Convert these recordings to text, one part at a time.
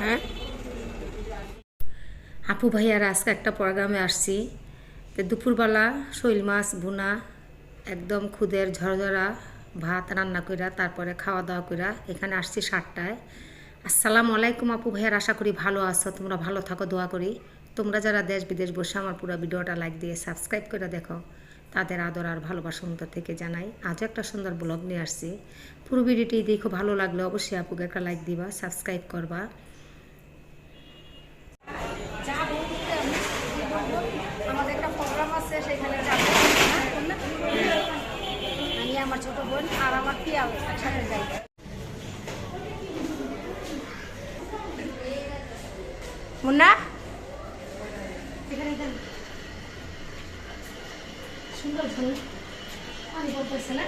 হ্যাঁ? আপু ভাইয়ার, আজকে একটা প্রোগ্রামে আসছি। তো দুপুরবেলা শৈল মাছ, ভুনা, একদম খুদের ঝরঝরা ভাত রান্না কইরা, তারপরে খাওয়া দাওয়া কইরা এখানে আসছি সাতটায়। আসসালামু আলাইকুম আপু ভাইয়ার, আশা করি ভালো আছো, তোমরা ভালো থাকো, দোয়া করি। তোমরা যারা দেশ বিদেশ বসে আমার পুরো ভিডিওটা লাইক দিয়ে সাবস্ক্রাইব করে দেখো। তাদের আদর আর ভালোবাসা অন্তর থেকে জানাই। আজও একটা সুন্দর ব্লগ নিয়ে আসছি। পুরো ভিডিওটি দেখো, ভালো লাগলে অবশ্যই আপুকে একটা লাইক দিবা সাবস্ক্রাইব করবা। আমার ছোট বোন আর আমার পিয়াল যাই। মুন্না এখানে দেন সুন্দর ঝুল পানি পড়তেছে না?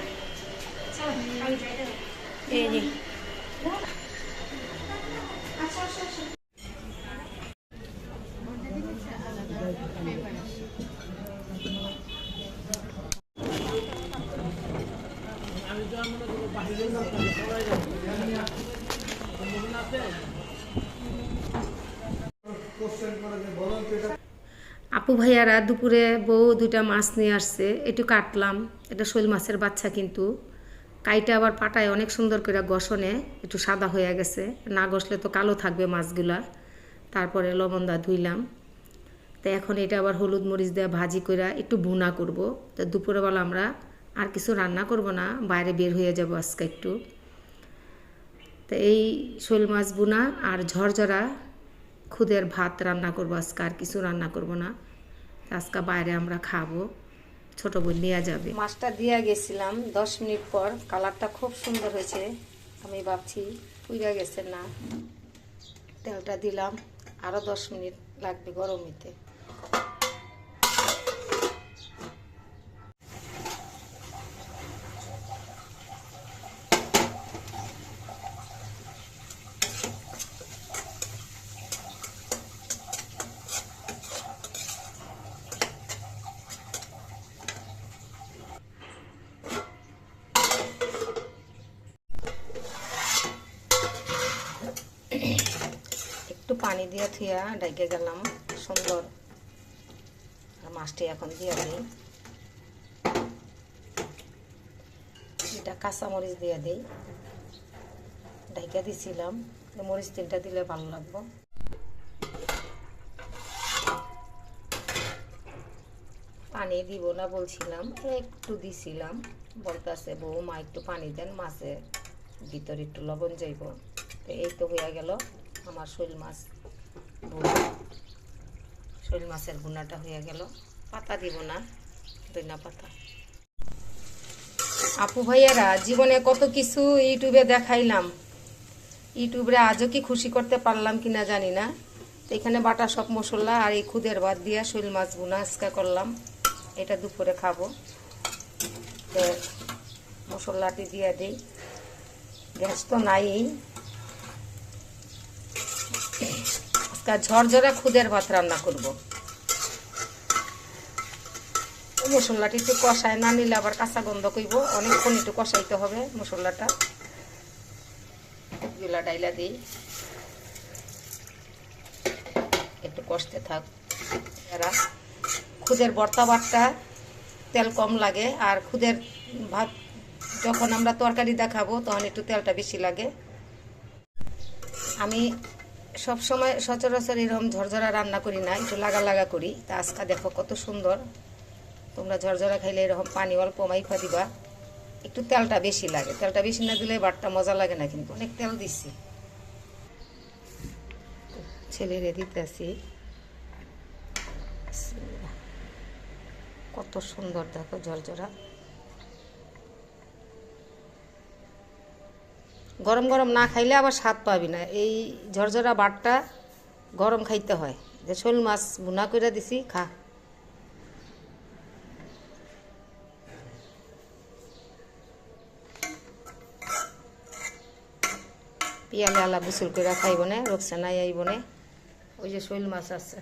চলো আমি যাই দেবো এই যে আচ্ছা আচ্ছা আচ্ছা। আপু ভাইয়ারা দুপুরে বউ দুইটা মাছ নিয়ে আসছে, একটু কাটলাম। এটা শৈল মাছের বাচ্চা কিন্তু। কাইটা আবার পাটায় অনেক সুন্দর করে গসনে একটু সাদা হয়ে গেছে। না গসলে তো কালো থাকবে মাছগুলা। তারপরে লবণ দা ধুইলাম। তো এখন এটা আবার হলুদ মরিচ দেওয়া ভাজি করে একটু ভুনা করব। তো দুপুরবেলা আমরা আর কিছু রান্না করব না, বাইরে বের হয়ে যাব আজকে একটু। তো এই শৈল মাছ বুনা আর ঝরঝরা খুদের ভাত রান্না করব আজকে, আর কিছু রান্না করব না। আজকে বাইরে আমরা খাব। ছোট বোন নিয়ে যাবে। মাছটা দিয়ে গেছিলাম, দশ মিনিট পর। কালারটা খুব সুন্দর হয়েছে। আমি ভাবছি, পুইরা গেছে না। তেলটা দিলাম। আরও দশ মিনিট লাগবে গরম হইতে একটু পানি দিয়ে থুয়া ডাইকে গেলাম, সুন্দর। আর মাছটি এখন দিয়ে দিই। এটা কাঁচামরিচ দিয়ে দিই। ডাইকা দিছিলাম মরিচ তিনটা দিলে ভালো লাগবো। পানি দিব না বলছিলাম, একটু দিছিলাম। বলতেছে বউ মা একটু পানি দেন মাছে ভিতরে একটু লবণ যাইব। তো এই তো হয়ে গেল আমার শৈল মাছ। শৈল মাছের ভুনাটা হয়ে গেল। পাতা দিব না দইনা পাতা। আপু ভাইয়ারা, জীবনে কত কিছু ইউটিউবে দেখাইলাম। ইউটিউবে আজও কি খুশি করতে পারলাম কিনা জানি না। তো এখানে বাটা সব মশলা আর এই খুদের ভাত দিয়ে শৈল মাছ ভুনা আজকা করলাম। এটা দুপুরে খাব। মশলাটি দিয়ে দিই। গ্যাস তো নাই। আজকে ঝরঝরা খুদের ভাত রান্না করব। মশলাটি একটু কষায় না নিলে আবার কাঁচা গন্ধ কইব। অনেকক্ষণ একটু কষাইতে হবে মশলাটা। গুলা ডাইলা দিই। একটু কষতে থাক। এরা খুদের ভর্তা ভাতটা তেল কম লাগে আর খুদের ভাত যখন আমরা তরকারি দেখাবো তখন একটু তেলটা বেশি লাগে। আমি সব সময় সচরাচর এরকম ঝরঝরা রান্না করি না, একটু লাগা লাগা করি। তা আজকা দেখো কত সুন্দর। তোমরা ঝরঝরা খাইলে এরকম পানি অল্প মাইফা দিবা। একটু তেলটা বেশি লাগে। তেলটা বেশি না দিলে বাটটা মজা লাগে না কিন্তু। অনেক তেল দিছি। ছেলেরে দিতেছি। কত সুন্দর দেখো ঝরঝরা। গরম গরম না খাইলে আবার স্বাদ পাবি না। এই ঝরঝরা বাটটা গরম খাইতে হয়। যে শোল মাছ বুনা করে দিছি, খা। পিয়ালে আলা গুসল করে খাইব নে রোকসানাই আইব নে ওই যে শৈল মাছ আছে।